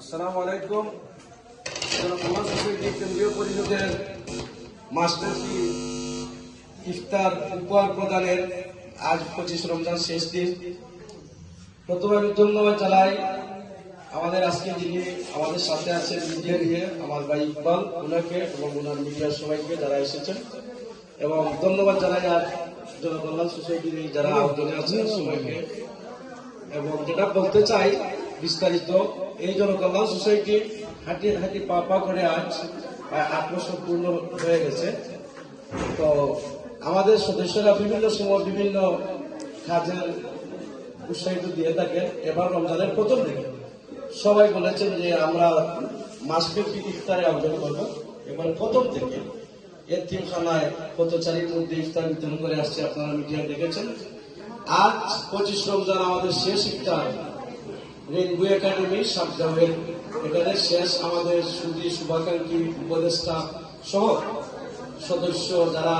আসসালামু আলাইকুম। সোসাইটি কেন্দ্রীয় পরিষদের মাস্টারটি ইফতার উপহার প্রদানের আজ পঁচিশ রমজান শেষ দিন, প্রথমে আমি ধন্যবাদ জানাই আমাদের আজকে যিনি আমাদের সাথে আছেন মিডিয়া নিয়ে আমার ভাই ইকবাল ওনাকে এবং ওনার মিডিয়ার সবাইকে যারা এসেছেন। এবং ধন্যবাদ জানাই আর জনকল্যাণ সোসাইটির যারা আয়োজনে আছেন সবাইকে। এবং যেটা বলতে চাই বিস্তারিত। এই জনকল্যাণ সোসাইটি হাঁটি হাঁটি পা পা করে আজ প্রায় আট বছর পূর্ণ হয়ে গেছে। তো আমাদের সদস্যরা বিভিন্ন সময় বিভিন্ন কাজের উৎসাহিত দিয়ে থাকেন। এবার রমজানের প্রথম দিকে সবাই বলেছেন যে আমরা মাসব্যাপী ইফতারে আয়োজন করব। এবার প্রথম থেকে এর এতিমখানায় পথচারীর মধ্যে ইফতার বিতরণ করে আসছে, আপনারা মিডিয়া দেখেছেন। আজ পঁচিশ রমজান, আমাদের শেষ ইফতার। এখানে শেষ আমাদের উপদেষ্টা সহ সদস্য যারা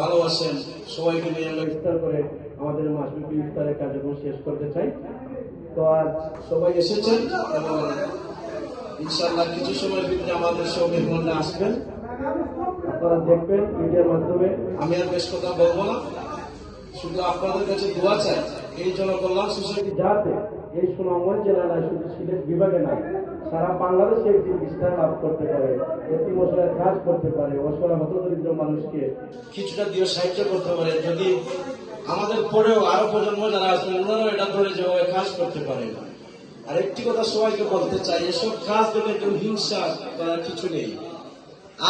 ভালোবাসেন, সবাইকে নিয়ে করে আমাদের কার্যক্রম শেষ করতে চাই। তো সবাই এসেছেন এবং ইনশাল্লাহ কিছু সময়ের আমাদের মেহমানরা আসবেন। আপনারা দেখবেন, মিডিয়ার মাধ্যমে। আমি আর বেশ কথা বলব না। শুধু আপনাদের কাছে দোয়া চাই। এই জনকল্যাণ সোসাইটি যাতে এই সুনামগঞ্জ জেলায় শুধু সিলেট বিভাগে নাই, সারা বাংলাদেশে একটি বিস্তার লাভ করতে পারে একটি মশলার কাজ করতে পারে অসহায় হত দরিদ্র মানুষকে কিছুটা দিয়ে সাহায্য করতে পারে, যদি আমাদের পরেও আরও প্রজন্ম যারা আছেন, ওনারাও এটা ধরে যেভাবে কাজ করতে পারে আর একটি কথা সবাইকে বলতে চাই, এসব কাজ দেখে কেউ হিংসা করার কিছু নেই।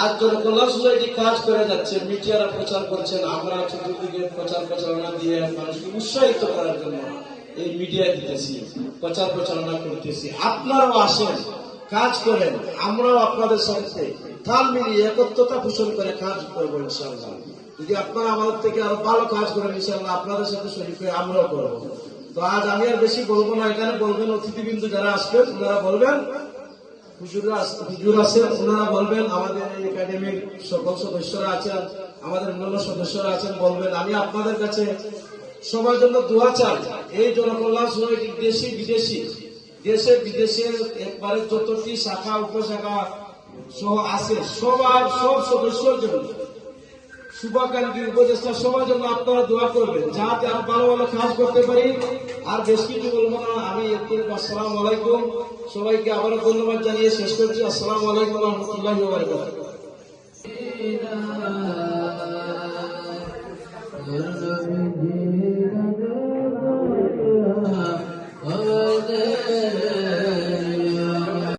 আজ জনকল্যাণ সোসাইটি কাজ করে যাচ্ছে, মিডিয়ারা প্রচার করছেন আমরা চতুর্দিকে প্রচার প্রচারণা দিয়ে মানুষকে উৎসাহিত করার জন্য এই মিডিয়া দিতেছি, প্রচার প্রচারণা করতেছি। আপনারাও আসেন, কাজ করেন, আমরাও আপনাদের সাথে তাল মিলিয়ে একত্রতা পোষণ করে কাজ করব ইনশাল্লাহ যদি আপনারা আমাদের থেকে আরও ভালো কাজ করেন ইনশাল্লাহ আপনাদের সাথে শরীর হয়ে আমরাও করব। তো আজ আমি আর বেশি বলব না, এখানে বলবেন অতিথিবৃন্দ যারা আসবেন, ওনারা বলবেন হুজুর বলবেন, আমাদের সকল সদস্যরা আমাদের সদস্যরা আছেন, বলবেন, আমি আপনাদের কাছে সবার জন্য এই দেশি, বিদেশি? দেশে বিদেশে একবারে যতটি শাখা, উপশাখা সহ আছে, সবার সব সদস্যর জন্য। শুভাকাঙ্ক্ষী উপদেষ্টা সবার জন্য আপনারা দোয়া করবেন, যাতে আরও ভালো ভালো কাজ করতে পারি। আর বেশ কিছু বলব না, আমি একটু আসসালাম আলাইকুম। সবাইকে আবারও ধন্যবাদ জানিয়ে শেষ করছি। আসসালাম আলাইকুম রহমতুল্লাহ